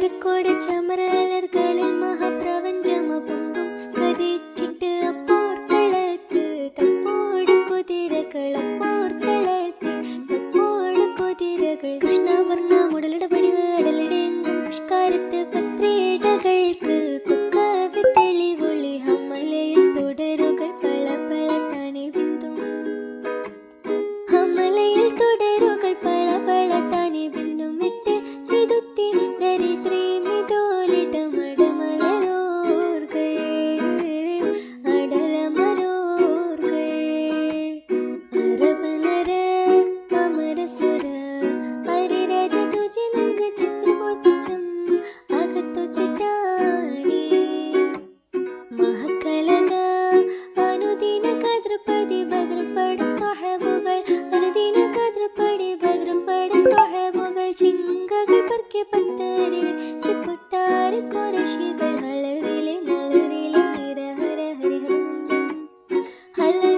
കരക്കോട് ചമരലർകളിൽ മഹാപ്രപഞ്ചമ പൊങ്കും കതിച്ചിട്ട് അപ്പോർക്കളത്ത് തപ്പോട് കുതിരകൾ അപ്പോർക്കളത്ത് തപ്പോട് കുതിരകൾ. കൃഷ്ണവർണ മുടലിട പടിവ് പത്രിയിടകൾ ಹಲರಿಲೆ ನಲ್ಲರಿಲೆ ಹರ ಹರ ಹರ ಹರ ಹರ